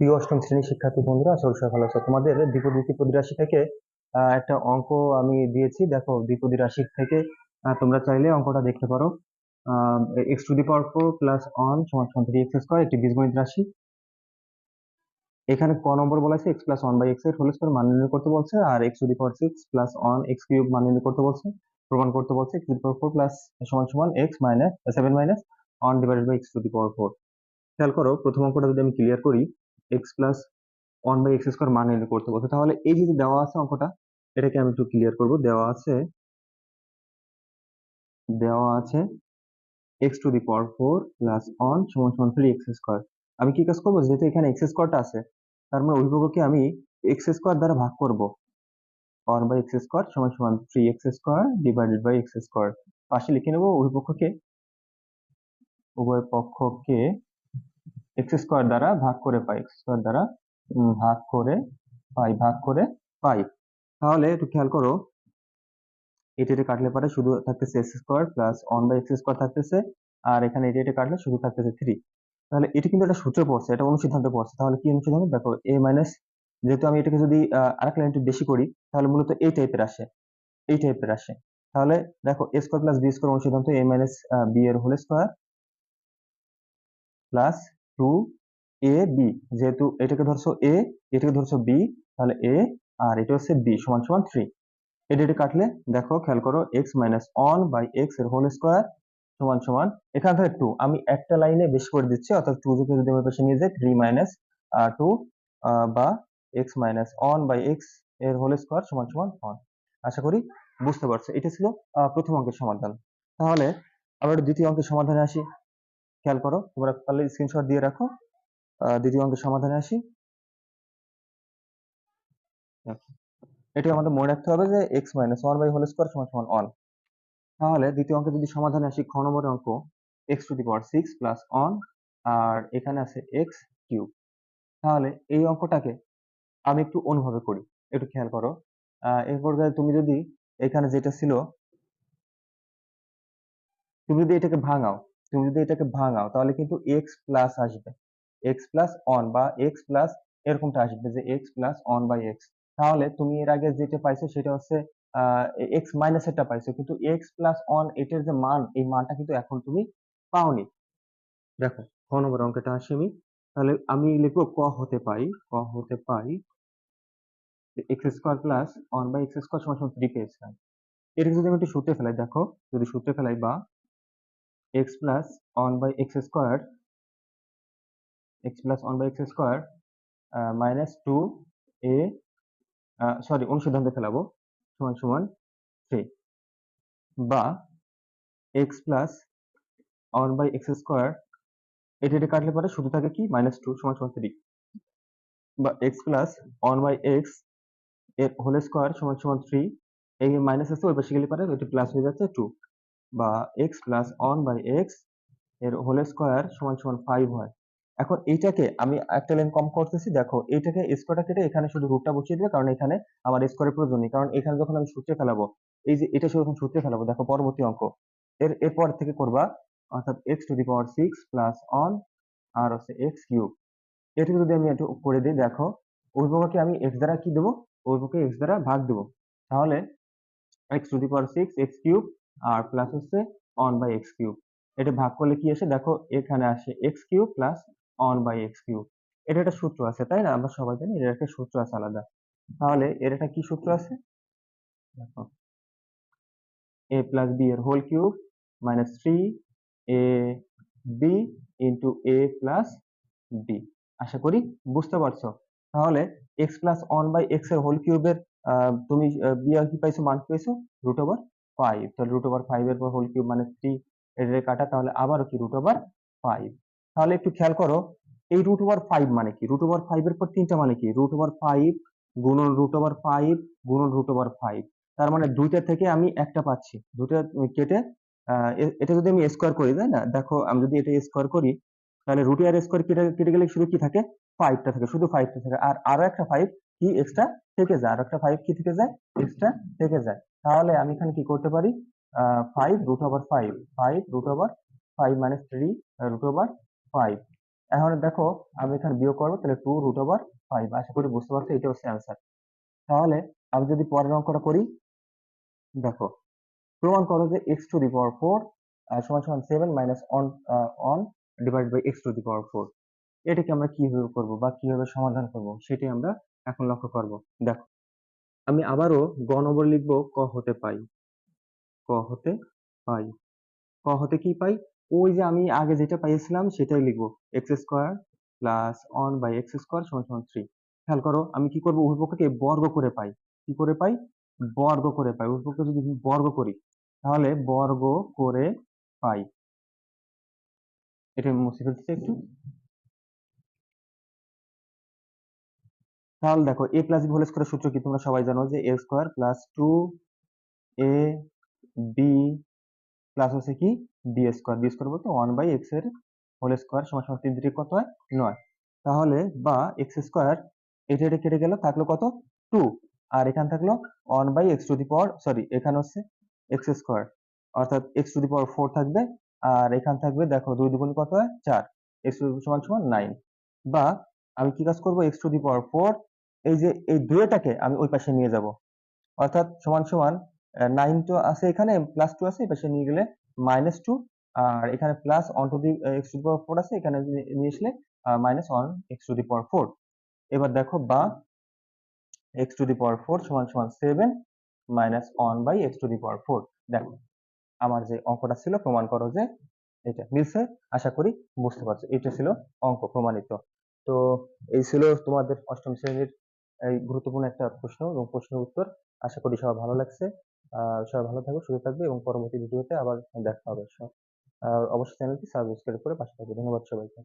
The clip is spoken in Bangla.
প্রিয় অষ্টম শ্রেণির শিক্ষার্থী বন্ধুরা সবাই ভালো আছো। তোমাদের দ্বিপদী ত্রিপদী রাশি থেকে একটা অঙ্ক আমি দিয়েছি। দেখো দ্বিপদী রাশি থেকে তোমরা চাইলে অঙ্কটা দেখতে পারো। X to the power four plus one সমান সমান থ্রি এক্স স্কোয়ার একটি বীজগণিত রাশি। এখানে ক নম্বর বলা আছে এক্স প্লাস ওয়ান বাই এক্সের হোল স্কোয়ার মান নির্ণয় করতে বলছে, আর x to the power six plus one x cube মান নির্ণয় করতে বলছে, প্রমাণ করতে বলছে x to the power four plus সমান সমান x minus seven minus one divided by x to the power four খেয়াল করো, প্রথম অঙ্কটা যদি আমি ক্লিয়ার করি x plus one by x square মান নির্ণয় করতে বলছে। তাহলে এই যে দেওয়া আছে অঙ্কটা, এটাকে আমি একটু ক্লিয়ার করব। দেওয়া আছে দেওয়া আছে x to the power four plus one সমান সমান থ্রি এক্স স্কোয়ার আমি কি কাজ করব? যেহেতু এখানে এক্স স্কোয়ারটা আছে, তার মানে অভিভাবককে আমি এক্স স্কোয়ার দ্বারা ভাগ করব। ওয়ান বাই এক্স স্কোয়ার সমান সমান three x square divided by x square পাশে লিখে নেব পক্ষকে, উভয় পক্ষকে এক্স স্কোয়ার দ্বারা ভাগ করে পাই এক্স স্কোয়ার দ্বারা ভাগ করে পাই, ভাগ করে পাই। তাহলে একটু খেয়াল করো, এটা এটা কাটলে পারে শুধু থাকতেছে x square plus one by x square থাকতেছে, আর এখানে এটা এটা কাটলে শুধু থাকতেছে থ্রি তাহলে এটা কিন্তু একটা সূত্রে পড়ছে, এটা অনুসিদ্ধান্তে পড়ছে। তাহলে কি অনুসিদ্ধান্ত? দেখো এ মাইনাস যেহেতু আমি এটাকে যদি আরেক লাইন একটু বেশি করি, তাহলে মূলত এই টাইপের আসে, এই টাইপের আসে। তাহলে দেখো a square plus b square অনুসিদ্ধান্ত এ মাইনাস বি এর whole square plus two a b যেহেতু এটাকে ধরছো এ এটাকে ধরছো বি তাহলে এ আর এটা হচ্ছে বি সমান সমান থ্রি এটা এটা কাটলে দেখো, খেয়াল করো এক্স মাইনাস ওয়ান বাই এক্সের হোল স্কোয়ার সমান সমান এখান থেকে টু আমি একটা লাইনে বেশি করে দিচ্ছি, অর্থাৎ টু কে যদি আমি পাশে নিয়ে যাই থ্রি মাইনাস টু বা এক্স মাইনাস ওয়ান বাই এক্সের হোল স্কোয়ার সমান সমান ওয়ান আশা করি বুঝতে পারছ। এটা ছিল প্রথম অঙ্কের সমাধান। তাহলে আমরা একটু দ্বিতীয় অঙ্কের সমাধানে আসি। খেয়াল করো, তোমরা তাহলে স্ক্রিনশট দিয়ে রাখো। দ্বিতীয় অঙ্কের সমাধানে আসি। এটা আমাদের মনে রাখতে হবে যে x minus one by whole square সমান সমান ওয়ান তাহলে দ্বিতীয় অঙ্কে যদি সমাধানে আসি, খ নম্বরের অঙ্ক x to the power six plus one আর এখানে আছে এক্স কিউব তাহলে এই অঙ্কটাকে আমি একটু অন্যভাবে করি, একটু খেয়াল করো। এরপর তুমি যদি এখানে যেটা ছিল, তুমি যদি এটাকে ভাঙাও তুমি যদি এটাকে ভাঙাও, তাহলে কিন্তু এক্স প্লাস আসবে। এক্স প্লাস ওয়ান বা এক্স প্লাস এরকমটা আসবে যে x plus one by x তাহলে তুমি এর আগে যেটা পাইছো সেটা হচ্ছে এক্স মাইনাস এরটা পাইছো। কিন্তু এক্স প্লাস ওয়ান এটার যে মান, এই মানটা কিন্তু এখন তুমি পাওনি। দেখো ক নম্বর অঙ্কটা আসি আমি। তাহলে আমি লিখব ক হতে পাই, ক হতে পাই x square plus one by x square সমান সমান থ্রি পেয়েছিলাম এটাকে যদি আমি একটু সূত্রে ফেলাই, দেখো, যদি সূত্রে ফেলাই বা x plus one by x square x plus one by x square minus two uh sorry অনুসিদ্ধান্তে ফেলাবো, সমান সমান থ্রি বা x plus one by x square এটা এটা কাটলে পরে শুধু থাকে কি? মাইনাস টু সমান সমান থ্রি বা এক্স প্লাস ওয়ান বাই এক্সের হোল স্কোয়ার সমান সমান থ্রি এই মাইনাস আছে ওই পাশে গেলে পরে ওইটা প্লাস হয়ে যাচ্ছে টু বা এক্স প্লাস ওয়ান বাই এক্সের হোল স্কোয়ার সমান সমান ফাইভ হয়। এখন এইটাকে আমি একটা লাইন কম করতেছি, দেখো এইটাকে স্কোয়ারটা কেটে এখানে শুধু রুটটা বসিয়ে দিবে, কারণ এখানে আমার স্কোয়ারের প্রয়োজন নেই। কারণ এখানে যখন আমি সূত্রে ফেলাবো, এই যে এটা যখন সূত্রে ফেলাবো, দেখো পরবর্তী অঙ্ক। এর, এরপর থেকে করবা, অর্থাৎ x to the power six plus one আর হচ্ছে এক্স কিউব এটাকে যদি আমি একটু করে দিই, দেখো অভিভাবককে আমি এক্স দ্বারা কি দেবো? অভিভাবককে এক্স দ্বারা ভাগ দেবো। তাহলে x to the power six x cube R plus হচ্ছে অন বাই এক্স কিউব এটা ভাগ করলে কি আসে? দেখো, এখানে আসে x cube plus one by x cube এটা একটা সূত্র আছে, তাই না? আমরা সবাই জানি এর একটা সূত্র আছে আলাদা। তাহলে এর একটা কি সূত্র আছে? দেখো এ প্লাস বি এর whole cube minus three a b into a plus b আশা করি বুঝতে পারছ? তাহলে এক্স প্লাস ওয়ান বাই এক্সের হোল কিউবের তুমি বি আর কি পাইছো? মান পেয়েছ রুট ওভার ফাইভ তাহলে রুট ওভার ফাইভ এর পর হোল কিউব মানে থ্রি এর কাটা তাহলে আবারও কি রুট ওভার ফাইভ তাহলে একটু খেয়াল করো, এই রুট ওভার ফাইভ মানে কি? রুট ওভার ফাইভ এর পর তিনটা মানে কি? রুট ওভার ফাইভ গুণন রুট ওভার ফাইভ গুণন রুট ওভার ফাইভ তার মানে দুইটা থেকে আমি একটা পাচ্ছি। দুটা কেটে এটা যদি আমি স্কোয়ার করি, তাই না? দেখো, আমি যদি এটা স্কোয়ার করি, তাহলে রুট আর স্কোয়ার কেটে কেটে গেলে শুধু কি থাকে? ফাইভটা থাকে, শুধু ফাইভটা থাকে। আর আরও একটা ফাইভ কি এক্সট্রা থেকে যায়? আর একটা ফাইভ কি থেকে যায়? এক্সট্রা থেকে যায়। তাহলে আমি এখানে কি করতে পারি? Five root over five five root over five minus three root over five এখন দেখো, আমি এখানে বিয়োগ করব, তাহলে টু রুট ওভার ফাইভ আশা করি বুঝতে পারছ এটা হচ্ছে অ্যান্সার তাহলে আমি যদি পরের অঙ্কটা করি, দেখো, প্রমাণ করো যে x to the power four সমান সমান seven minus one one divide by x to the power four এটাকে আমরা কীভাবে করব বা কীভাবে সমাধান করব, সেটাই আমরা এখন লক্ষ্য করব। দেখো, আমি আবারও গ নম্বর লিখব ক হতে পাই। ক হতে পাই। ক হতে কি পাই? ওই যে আমি আগে যেটা পাইছিলাম সেটাই লিখব। X square plus one by x square সমান সমান থ্রি খেয়াল করো, আমি কি করব? উভয়পক্ষকে বর্গ করে পাই। কি করে পাই? বর্গ করে পাই। উভয়পক্ষকে যদি বর্গ করি, তাহলে বর্গ করে পাই। এটা মুছে ফেলতেছি একটু। তাহলে দেখো এ প্লাস বি হোল স্কোয়ারের সূত্র কি? তোমরা সবাই জানো যে a square plus two a b plus হচ্ছে কি? বি স্কোয়ার বি স্কোয়ার বলতে ওয়ান বাই এক্সের হোল স্কোয়ার সমান সমান তিন দিকে কত হয়? নয়। তাহলে বা এক্স স্কোয়ার এটা এটা কেটে গেল, থাকল কত? টু আর এখানে থাকল one by x to the power sorry এখানে হচ্ছে এক্স স্কোয়ার অর্থাৎ x to the power four থাকবে, আর এখানে থাকবে দেখো দুই দুগুণ কত হয়? চার। এক্স টু সমান সমান নাইন বা আমি কি কাজ করব? X to the power four এই যে, এই দুয়েটাকে আমি ওই পাশে নিয়ে যাব। অর্থাৎ সমান সমান নাইন টু আছে এখানে প্লাস টু আছে, এই পাশে নিয়ে গেলে মাইনাস টু আর এখানে plus one to the x to the power four আছে, এখানে নিয়ে আসলে minus one x to the power four এবার দেখো বা x to the power four সমান সমান seven minus one by x to the power four দেখো, আমার যে অঙ্কটা ছিল, প্রমাণ করো যে এটা মিলছে, আশা করি বুঝতে পারছ। এটা ছিল অঙ্ক প্রমাণিত। তো এই ছিল তোমাদের অষ্টম শ্রেণির এই গুরুত্বপূর্ণ একটা প্রশ্ন এবং প্রশ্নের উত্তর। আশা করি সবাই ভালো লাগছে। সবাই ভালো থাকবে, সুস্থ থাকবে এবং পরবর্তী ভিডিওতে আবার দেখা হবে। অবশ্যই চ্যানেলটি সাবস্ক্রাইব করে পাশে থাকবে। ধন্যবাদ সবাইকে।